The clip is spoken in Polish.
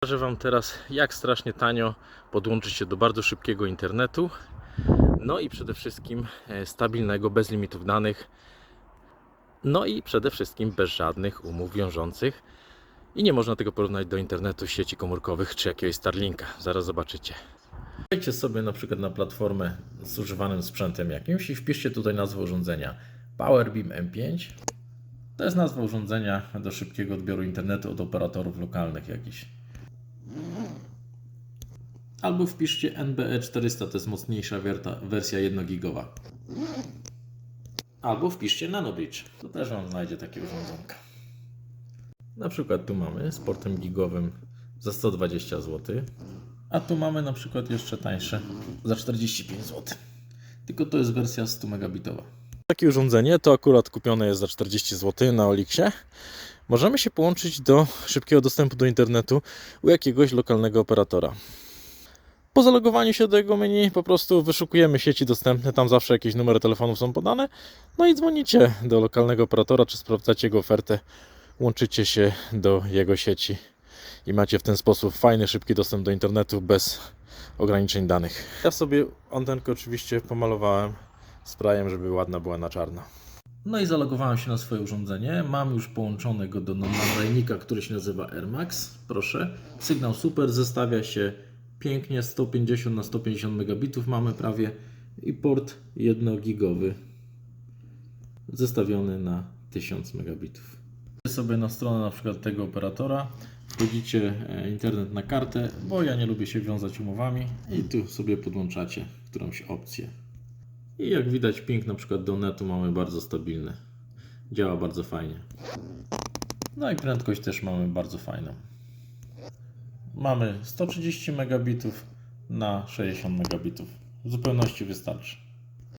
Pokażę Wam teraz, jak strasznie tanio podłączyć się do bardzo szybkiego internetu. No i przede wszystkim e, stabilnego, bez limitów danych. No i przede wszystkim bez żadnych umów wiążących. I nie można tego porównać do internetu, sieci komórkowych czy jakiegoś Starlinka. Zaraz zobaczycie. Wejdźcie sobie na przykład na platformę z używanym sprzętem jakimś i wpiszcie tutaj nazwę urządzenia PowerBeam M5. To jest nazwa urządzenia do szybkiego odbioru internetu od operatorów lokalnych jakichś. Albo wpiszcie NBE 400, to jest mocniejsza wersja 1 gigowa. Albo wpiszcie NanoBridge, to też Wam znajdzie takie urządzonka. Na przykład tu mamy z portem gigowym za 120 zł, a tu mamy na przykład jeszcze tańsze za 45 zł. Tylko to jest wersja 100 megabitowa. Takie urządzenie to akurat kupione jest za 40 zł na Olixie. Możemy się połączyć do szybkiego dostępu do internetu u jakiegoś lokalnego operatora. Po zalogowaniu się do jego menu po prostu wyszukujemy sieci dostępne, tam zawsze jakieś numery telefonów są podane, no i dzwonicie do lokalnego operatora, czy sprawdzacie jego ofertę, łączycie się do jego sieci i macie w ten sposób fajny, szybki dostęp do internetu bez ograniczeń danych. Ja sobie antenkę oczywiście pomalowałem sprayem, żeby ładna była na czarno. No i zalogowałem się na swoje urządzenie. Mam już połączony go do nadajnika, który się nazywa AirMax. Proszę. Sygnał super, zestawia się pięknie 150 na 150 megabitów mamy prawie i port 1 gigowy zestawiony na 1000 megabitów. Sobie na stronę na przykład tego operatora, wchodzicie e, internet na kartę, bo ja nie lubię się wiązać umowami i tu sobie podłączacie którąś opcję. I jak widać ping na przykład do netu mamy bardzo stabilny. Działa bardzo fajnie. No i prędkość też mamy bardzo fajną. Mamy 130 megabitów na 60 megabitów. W zupełności wystarczy.